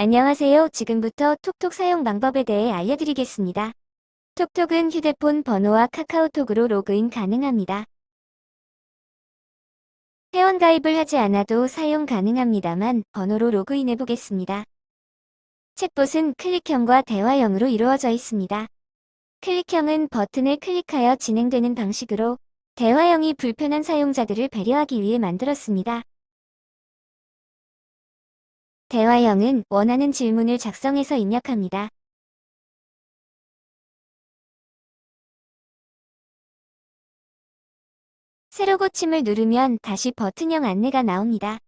안녕하세요. 지금부터 톡톡 사용 방법에 대해 알려드리겠습니다. 톡톡은 휴대폰 번호와 카카오톡으로 로그인 가능합니다. 회원가입을 하지 않아도 사용 가능합니다만 번호로 로그인해 보겠습니다. 챗봇은 클릭형과 대화형으로 이루어져 있습니다. 클릭형은 버튼을 클릭하여 진행되는 방식으로 대화형이 불편한 사용자들을 배려하기 위해 만들었습니다. 대화형은 원하는 질문을 작성해서 입력합니다. 새로 고침을 누르면 다시 버튼형 안내가 나옵니다.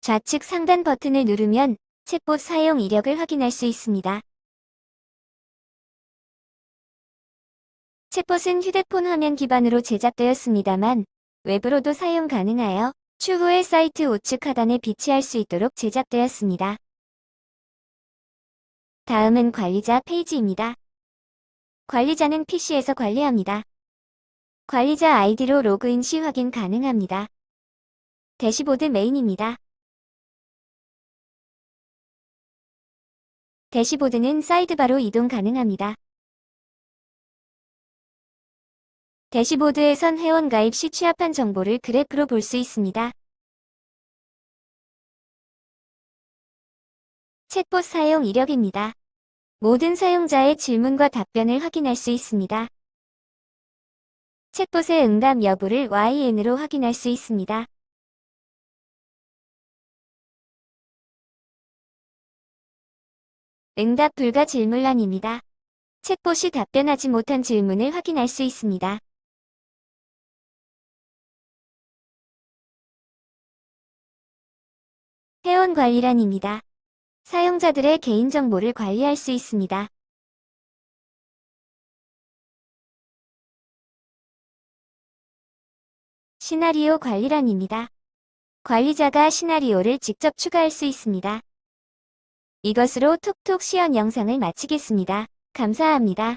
좌측 상단 버튼을 누르면 챗봇 사용 이력을 확인할 수 있습니다. 챗봇은 휴대폰 화면 기반으로 제작되었습니다만 웹으로도 사용 가능하여 추후에 사이트 우측 하단에 비치할 수 있도록 제작되었습니다. 다음은 관리자 페이지입니다. 관리자는 PC에서 관리합니다. 관리자 아이디로 로그인 시 확인 가능합니다. 대시보드 메인입니다. 대시보드는 사이드바로 이동 가능합니다. 대시보드에선 회원 가입 시 취합한 정보를 그래프로 볼 수 있습니다. 챗봇 사용 이력입니다. 모든 사용자의 질문과 답변을 확인할 수 있습니다. 챗봇의 응답 여부를 YN으로 확인할 수 있습니다. 응답 불가 질문란입니다. 챗봇이 답변하지 못한 질문을 확인할 수 있습니다. 회원 관리란입니다. 사용자들의 개인정보를 관리할 수 있습니다. 시나리오 관리란입니다. 관리자가 시나리오를 직접 추가할 수 있습니다. 이것으로 톡톡 시연 영상을 마치겠습니다. 감사합니다.